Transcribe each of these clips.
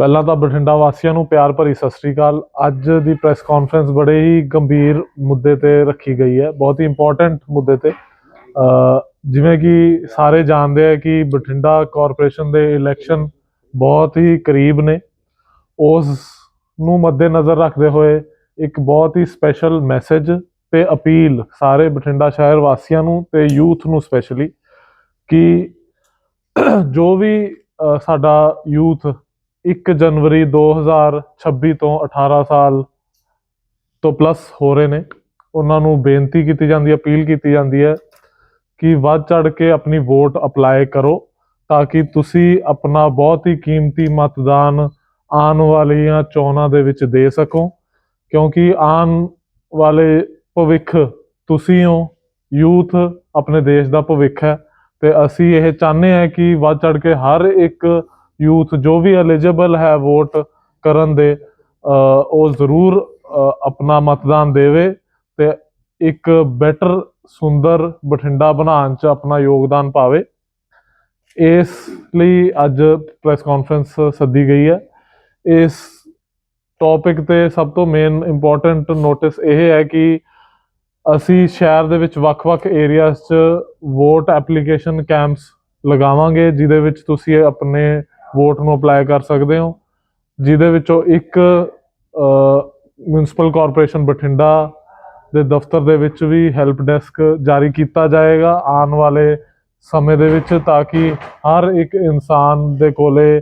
ਪਹਿਲਾਂ ਤਾਂ ਬਠਿੰਡਾ ਵਾਸੀਆਂ ਨੂੰ ਪਿਆਰ ਭਰੀ ਸਤਿ ਸ੍ਰੀ ਅਕਾਲ। ਅੱਜ ਦੀ ਪ੍ਰੈਸ ਕਾਨਫਰੰਸ ਬੜੇ ਹੀ ਗੰਭੀਰ ਮੁੱਦੇ ਤੇ ਰੱਖੀ ਗਈ ਹੈ, ਬਹੁਤ ਹੀ ਇੰਪੋਰਟੈਂਟ ਮੁੱਦੇ ਤੇ। ਜਿਵੇਂ ਕਿ ਸਾਰੇ ਜਾਣਦੇ ਆ ਕਿ ਬਠਿੰਡਾ ਕਾਰਪੋਰੇਸ਼ਨ ਦੇ ਇਲੈਕਸ਼ਨ ਬਹੁਤ ਹੀ ਕਰੀਬ ਨੇ। ਉਸ ਨੂੰ ਮੱਦੇਨਜ਼ਰ ਰੱਖਦੇ ਹੋਏ ਇੱਕ ਬਹੁਤ ਹੀ ਸਪੈਸ਼ਲ ਮੈਸੇਜ ਤੇ ਅਪੀਲ ਸਾਰੇ ਬਠਿੰਡਾ ਸ਼ਹਿਰ ਵਾਸੀਆਂ ਨੂੰ ਤੇ ਯੂਥ ਨੂੰ ਸਪੈਸ਼ਲੀ ਕਿ ਜੋ ਵੀ ਸਾਡਾ ਯੂਥ 1 ਜਨਵਰੀ 2026 ਤੋਂ 18 ਸਾਲ ਤੋਂ ਪਲੱਸ ਹੋ ਰਹੇ ਨੇ। ਉਹਨਾਂ ਨੂੰ ਬੇਨਤੀ ਕੀਤੀ ਜਾਂਦੀ ਹੈ, ਅਪੀਲ ਕੀਤੀ ਜਾਂਦੀ ਹੈ ਕਿ ਵੱਧ ਚੜ ਕੇ ਆਪਣੀ ਵੋਟ ਅਪਲਾਈ ਕਰੋ ਤਾਂ ਕਿ ਤੁਸੀਂ ਆਪਣਾ ਬਹੁਤ ਹੀ ਕੀਮਤੀ ਮਤਦਾਨ ਆਉਣ ਵਾਲੀਆਂ ਚੋਣਾਂ ਦੇ ਵਿੱਚ ਦੇ ਸਕੋ। ਕਿਉਂਕਿ ਆਉਣ ਵਾਲੇ ਭਵਿੱਖ ਤੁਸੀਂ ਹੋ, ਯੂਥ ਆਪਣੇ ਦੇਸ਼ ਦਾ ਭਵਿੱਖ ਹੈ ਤੇ ਅਸੀਂ ਇਹ ਚਾਹੁੰਦੇ ਹਾਂ ਕਿ ਵੱਧ ਚੜ ਕੇ ਹਰ ਇੱਕ ਯੂਥ ਜੋ ਵੀ ਐਲੀਜੀਬਲ ਹੈ ਵੋਟ ਕਰਨ ਦੇ ਉਹ ਜ਼ਰੂਰ ਆਪਣਾ ਮਤਦਾਨ ਦੇਵੇ ਤੇ ਇੱਕ ਬੈਟਰ ਸੁੰਦਰ ਬਠਿੰਡਾ ਬਣਾਉਣ ਚ ਆਪਣਾ ਯੋਗਦਾਨ ਪਾਵੇ। ਇਸ ਲਈ ਅੱਜ ਪ੍ਰੈਸ ਕਾਨਫਰੰਸ ਸੱਦੀ ਗਈ ਹੈ। ਇਸ ਟੌਪਿਕ ਤੇ ਸਭ ਤੋਂ ਮੇਨ ਇੰਪੋਰਟੈਂਟ ਨੋਟਿਸ ਇਹ ਹੈ ਕਿ ਅਸੀਂ ਸ਼ਹਿਰ ਦੇ ਵਿੱਚ ਵੱਖ-ਵੱਖ ਏਰੀਆਜ਼ 'ਚ ਵੋਟ ਐਪਲੀਕੇਸ਼ਨ ਕੈਂਪਸ ਲਗਾਵਾਂਗੇ, ਜਿਹਦੇ ਵਿੱਚ ਤੁਸੀਂ ਆਪਣੇ ਵੋਟ ਨੂੰ ਅਪਲਾਈ ਕਰ ਸਕਦੇ ਹੋ, ਜਿਹਦੇ ਵਿੱਚੋਂ ਇੱਕ ਮਿਊਨਿਸਪਲ ਕਾਰਪੋਰੇਸ਼ਨ ਬਠਿੰਡਾ ਦੇ ਦਫ਼ਤਰ ਦੇ ਵਿੱਚ ਵੀ ਹੈਲਪ ਡੈਸਕ ਜਾਰੀ ਕੀਤਾ ਜਾਏਗਾ ਆਉਣ ਵਾਲੇ ਸਮੇਂ ਦੇ ਵਿੱਚ, ਤਾਂ ਕਿ ਹਰ ਇੱਕ ਇਨਸਾਨ ਦੇ ਕੋਲੇ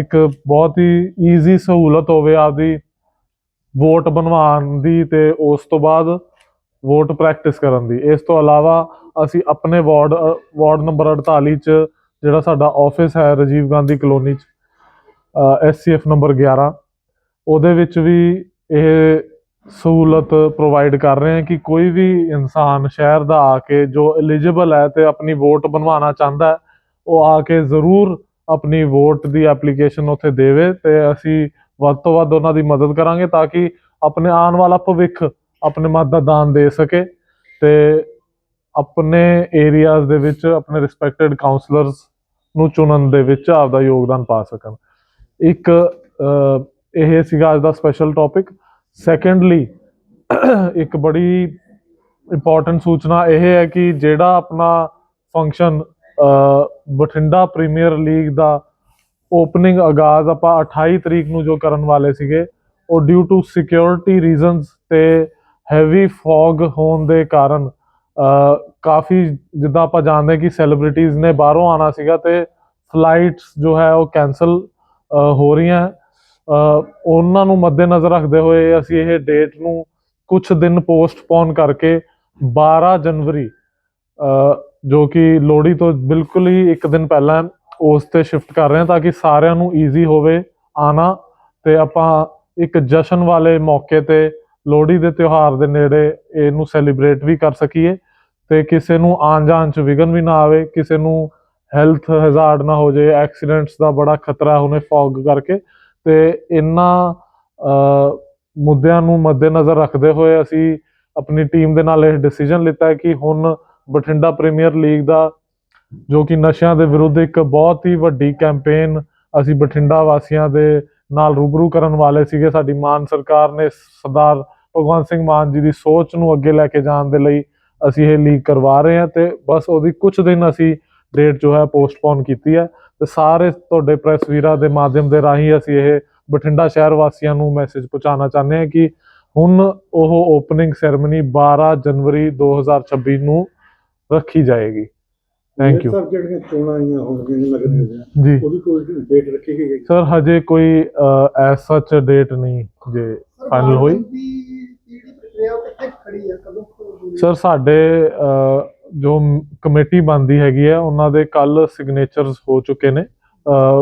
ਇੱਕ ਬਹੁਤ ਹੀ ਈਜ਼ੀ ਸਹੂਲਤ ਹੋਵੇ ਆਪਦੀ ਵੋਟ ਬਣਵਾਉਣ ਦੀ ਤੇ ਉਸ ਤੋਂ ਬਾਅਦ ਵੋਟ ਪ੍ਰੈਕਟਿਸ ਕਰਨ ਦੀ। ਇਸ ਤੋਂ ਇਲਾਵਾ ਅਸੀਂ ਆਪਣੇ ਵਾਰਡ ਵਾਰਡ ਨੰਬਰ 48 ਚ ਜਿਹੜਾ ਸਾਡਾ ਆਫਿਸ ਹੈ ਰਾਜੀਵ ਗਾਂਧੀ ਕਲੋਨੀ ਚ ਐਸਸੀਐਫ ਨੰਬਰ 11 ਉਹਦੇ ਵਿੱਚ ਵੀ ਇਹ ਸਹੂਲਤ ਪ੍ਰੋਵਾਈਡ ਕਰ ਰਹੇ ਹਾਂ ਕਿ ਕੋਈ ਵੀ ਇਨਸਾਨ ਸ਼ਹਿਰ ਦਾ ਆ ਕੇ ਜੋ ਐਲੀਜੀਬਲ ਹੈ ਤੇ ਆਪਣੀ ਵੋਟ ਬਣਵਾਉਣਾ ਚਾਹੁੰਦਾ ਹੈ, ਉਹ ਆ ਕੇ ਜ਼ਰੂਰ ਆਪਣੀ ਵੋਟ ਦੀ ਐਪਲੀਕੇਸ਼ਨ ਉੱਥੇ ਦੇਵੇ ਤੇ ਅਸੀਂ ਵੱਧ ਤੋਂ ਵੱਧ ਉਹਨਾਂ ਦੀ ਮਦਦ ਕਰਾਂਗੇ ਤਾਂ ਕਿ ਆਪਣੇ ਆਉਣ ਵਾਲਾ ਭਵਿੱਖ ਆਪਣੇ ਮਤ ਦਾ ਦਾਨ ਦੇ ਸਕੇ ਤੇ ਆਪਣੇ ਏਰੀਆਜ਼ ਦੇ ਵਿੱਚ ਆਪਣੇ ਰਿਸਪੈਕਟਡ ਕਾਉਂਸਲਰਸ ਨੂੰ ਚੁਣਨ ਦੇ ਵਿੱਚ ਆਪਦਾ ਯੋਗਦਾਨ ਪਾ ਸਕਣ। ਇੱਕ ਇਹ ਸੀਗਾ ਅੱਜ ਦਾ ਸਪੈਸ਼ਲ ਟੌਪਿਕ ਸੈਕੰਡਲੀ ਇੱਕ ਬੜੀ ਇੰਪੋਰਟੈਂਟ ਸੂਚਨਾ ਇਹ ਹੈ ਕਿ ਜਿਹੜਾ ਆਪਣਾ ਫੰਕਸ਼ਨ ਬਠਿੰਡਾ ਪ੍ਰੀਮੀਅਰ ਲੀਗ ਦਾ ਓਪਨਿੰਗ ਆਗਾਜ਼ ਆਪਾਂ 28 ਤਰੀਕ ਨੂੰ ਜੋ ਕਰਨ ਵਾਲੇ ਸੀਗੇ, ਉਹ ਡਿਊ ਟੂ ਸਿਕਿਉਰਿਟੀ ਰੀਜ਼ਨਸ ਤੇ ਹੈਵੀ ਫੌਗ ਹੋਣ ਦੇ ਕਾਰਨ ਕਾਫੀ ਜਿੱਦਾਂ ਆਪਾਂ ਜਾਣਦੇ ਕਿ ਸੈਲੀਬ੍ਰਿਟੀਜ਼ ਨੇ ਬਾਹਰੋਂ ਆਣਾ ਸੀਗਾ ਤੇ ਫਲਾਈਟਸ ਜੋ ਹੈ ਉਹ ਕੈਨਸਲ ਹੋ ਰਹੀਆਂ। ਉਹਨਾਂ ਨੂੰ ਮੱਦੇਨਜ਼ਰ ਰੱਖਦੇ ਹੋਏ ਅਸੀਂ ਇਹ ਡੇਟ ਨੂੰ ਕੁਝ ਦਿਨ ਪੋਸਟਪੋਨ ਕਰਕੇ 12 ਜਨਵਰੀ ਜੋ ਕਿ ਲੋਹੜੀ ਤੋਂ ਬਿਲਕੁਲ ਹੀ ਇੱਕ ਦਿਨ ਪਹਿਲਾਂ ਉਸ ਤੇ ਸ਼ਿਫਟ ਕਰ ਰਹੇ ਹਾਂ ਤਾਂ ਕਿ ਸਾਰਿਆਂ ਨੂੰ ਈਜ਼ੀ ਹੋਵੇ ਆਣਾ ਤੇ ਆਪਾਂ ਇੱਕ ਜਸ਼ਨ ਵਾਲੇ ਮੌਕੇ ਤੇ ਲੋਹੜੀ ਦੇ ਤਿਉਹਾਰ ਦੇ ਨੇੜੇ ਇਹਨੂੰ ਸੈਲੀਬ੍ਰੇਟ ਵੀ ਕਰ ਸਕੀਏ ਤੇ ਕਿਸੇ ਨੂੰ ਆਉਣ ਜਾਣ ਚ ਵਿਘਨ ਵੀ ਨਾ ਆਵੇ, ਕਿਸੇ ਨੂੰ ਹੈਲਥ ਹਜ਼ਾਰਡ ਨਾ ਹੋ ਜਾਏ ਐਕਸੀਡੈਂਟਸ ਦਾ ਬੜਾ ਖਤਰਾ ਹੁਣੇ ਫੌਗ ਕਰਕੇ ਤੇ ਇਹਨਾਂ ਮੁੱਦਿਆਂ ਨੂੰ ਮੱਦੇਨਜ਼ਰ ਰੱਖਦੇ ਹੋਏ ਅਸੀਂ ਆਪਣੀ ਟੀਮ ਦੇ ਨਾਲ ਇਹ ਡਿਸੀਜਨ ਲਿੱਤਾ ਹੈ ਕਿ ਹੁਣ ਬਠਿੰਡਾ ਪ੍ਰੀਮੀਅਰ ਲੀਗ ਦਾ ਜੋ ਕਿ ਨਸ਼ਿਆਂ ਦੇ ਵਿਰੁੱਧ ਇੱਕ ਬਹੁਤ ਹੀ ਵੱਡੀ ਕੈਂਪੇਨ ਅਸੀਂ ਬਠਿੰਡਾ ਵਾਸੀਆਂ ਦੇ ਨਾਲ ਰੂਬਰੂ ਕਰਨ ਵਾਲੇ ਸੀਗੇ। ਸਾਡੀ ਮਾਨ ਸਰਕਾਰ ਨੇ ਸਰਦਾਰ ਭਗਵੰਤ ਸਿੰਘ ਮਾਨ ਜੀ ਦੀ ਸੋਚ ਨੂੰ ਅੱਗੇ ਲੈ ਕੇ ਜਾਣ ਦੇ ਲਈ ਅਸੀਂ ਇਹ ਲੀਕ ਕਰਵਾ ਰਹੇ ਹਾਂ ਤੇ ਬਸ ਉਹਦੀ ਕੁਝ ਦਿਨ ਅਸੀਂ ਡੇਟ ਜੋ ਹੈ ਪੋਸਟਪੋਨ ਕੀਤੀ ਹੈ ਤੇ ਸਾਰੇ ਤੁਹਾਡੇ ਪ੍ਰੈਸ ਵੀਰਾਂ ਦੇ ਮਾਧਿਅਮ ਦੇ ਰਾਹੀਂ ਅਸੀਂ ਇਹ ਬਠਿੰਡਾ ਸ਼ਹਿਰ ਵਾਸੀਆਂ ਨੂੰ ਮੈਸੇਜ ਪਹੁੰਚਾਉਣਾ ਚਾਹੁੰਦੇ ਹਾਂ ਕਿ ਹੁਣ ਉਹ ਓਪਨਿੰਗ ਸੈਰੇਮਨੀ 12 ਜਨਵਰੀ 2026 ਨੂੰ ਰੱਖੀ ਜਾਏਗੀ। ਥੈਂਕ ਯੂ ਸਰ ਜਿਹੜੀਆਂ ਚੋਣਾਂ ਆਈਆਂ ਹੋਣਗੀਆਂ ਜੀ ਨਗਰ ਨਿਗਮ ਜੀ। ਉਹਦੀ ਕੋਈ ਡੇਟ ਰੱਖੀ ਗਈ ਹੈ? ਸਰ ਹਜੇ ਕੋਈ ਐਸ ਸੱਚ ਡੇਟ ਨਹੀਂ ਜੇ ਫਾਈਨਲ ਹੋਈ। ਦੀ ਜਿਹੜੀ ਪ੍ਰਕਿਰਿਆ ਉਹ ਕਿੱਥੇ ਖੜੀ ਹੈ ਕਦੋਂ ਹੋਈ? ਸਰ ਸਾਡੇ ਜੋ ਕਮੇਟੀ ਬਣਦੀ ਹੈਗੀ ਹੈ ਉਹਨਾਂ ਦੇ ਕੱਲ ਸਿਗਨੇਚਰਸ ਹੋ ਚੁੱਕੇ ਨੇ।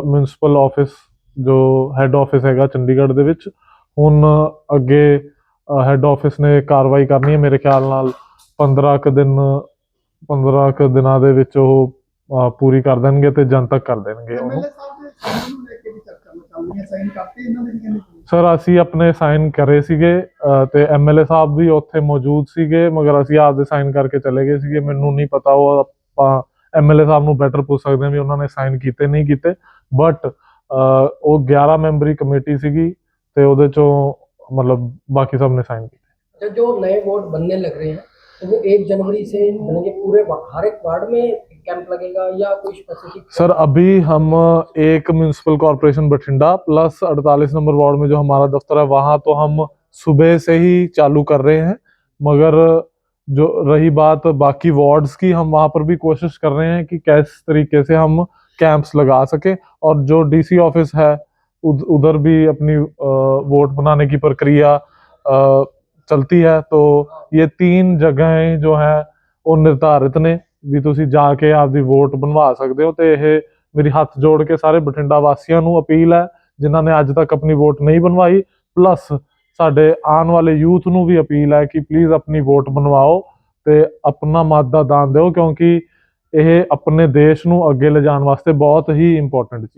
ਮਿਊਨਿਸਪਲ ਆਫਿਸ ਜੋ ਹੈੱਡ ਆਫਿਸ ਹੈਗਾ ਚੰਡੀਗੜ੍ਹ ਦੇ ਵਿੱਚ ਹੁਣ ਅੱਗੇ ਹੈੱਡ ਆਫਿਸ ਨੇ ਕਾਰਵਾਈ ਕਰਨੀ ਹੈ ਮੇਰੇ ਖਿਆਲ ਨਾਲ 15 ਕੁ ਦਿਨ 15 ਕ ਦਿਨਾਂ ਦੇ ਵਿੱਚ ਉਹ ਪੂਰੀ ਕਰ ਦੇਣਗੇ ਤੇ ਜਨਤਕ ਕਰ ਦੇਣਗੇ ਉਹਨੂੰ। ਸਰ ਅਸੀਂ ਆਪਣੇ ਸਾਈਨ ਕਰੇ ਸੀਗੇ ਤੇ ਐਮਐਲਏ ਸਾਹਿਬ ਵੀ ਉੱਥੇ ਮੌਜੂਦ ਸੀਗੇ ਮਗਰ ਅਸੀਂ ਆਪਦੇ ਸਾਈਨ ਕਰਕੇ ਚਲੇ ਗਏ ਸੀਗੇ। ਮੈਨੂੰ ਨਹੀਂ ਪਤਾ ਉਹ ਆਪਾਂ ਐਮਐਲਏ ਸਾਹਿਬ ਨੂੰ ਬੈਟਰ ਪੁੱਛ ਸਕਦੇ ਹਾਂ ਵੀ ਉਹਨਾਂ ਨੇ ਸਾਈਨ ਕੀਤੇ ਨਹੀਂ ਕੀਤੇ। ਬਟ ਉਹ 11 ਮੈਂਬਰੀ ਕਮੇਟੀ ਸੀਗੀ ਤੇ ਉਹਦੇ ਚੋਂ ਮਤਲਬ ਬਾਕੀ ਸਭ ਨੇ ਸਾਈਨ ਕੀਤੇ। ਜੋ ਨਵੇਂ ਵੋਟ ਬੰਨੇ ਲੱਗ ਰਹੇ ਹਨ तो वो एक जनवरी से पूरे हर एक वार्ड में कैंप लगेगा या कोई स्पेसिफिक सर, अभी हम एक municipal corporation Bathinda plus 48 number ward में जो हमारा दफ्तर है, वहाँ तो हम सुबह से ही चालू कर रहे हैं, मगर जो रही बात बाकी वार्ड्स की, हम वहाँ पर भी कोशिश कर रहे हैं कि किस तरीके से हम कैंप्स लगा सके और जो डीसी ऑफ़िस है उधर भी अपनी वोट बनाने की प्रक्रिया चलती है तो ये तीन जगहें जो है ਉਹ ਨਿਰਧਾਰਿਤ ਨੇ ਵੀ ਤੁਸੀਂ ਜਾ ਕੇ ਆਪਦੀ ਵੋਟ ਬਣਵਾ ਸਕਦੇ ਹੋ ਤੇ ਇਹ ਮੇਰੀ ਹੱਥ ਜੋੜ ਕੇ ਸਾਰੇ ਬਠਿੰਡਾ ਵਾਸੀਆਂ ਨੂੰ ਅਪੀਲ ਹੈ ਜਿਨ੍ਹਾਂ ਨੇ ਅੱਜ ਤੱਕ ਆਪਣੀ ਵੋਟ ਨਹੀਂ ਬਣਵਾਈ ਪਲੱਸ ਸਾਡੇ ਆਉਣ ਵਾਲੇ ਯੂਥ ਨੂੰ ਵੀ ਅਪੀਲ ਹੈ ਕਿ ਪਲੀਜ਼ ਆਪਣੀ ਵੋਟ ਬਣਵਾਓ ਤੇ ਆਪਣਾ ਮਤ ਦਾ ਦਾਨ ਦਿਓ ਕਿਉਂਕਿ ਇਹ ਆਪਣੇ ਦੇਸ਼ ਨੂੰ ਅੱਗੇ ਲਿਜਾਣ ਵਾਸਤੇ ਬਹੁਤ ਹੀ ਇੰਪੋਰਟੈਂਟ ਚੀਜ਼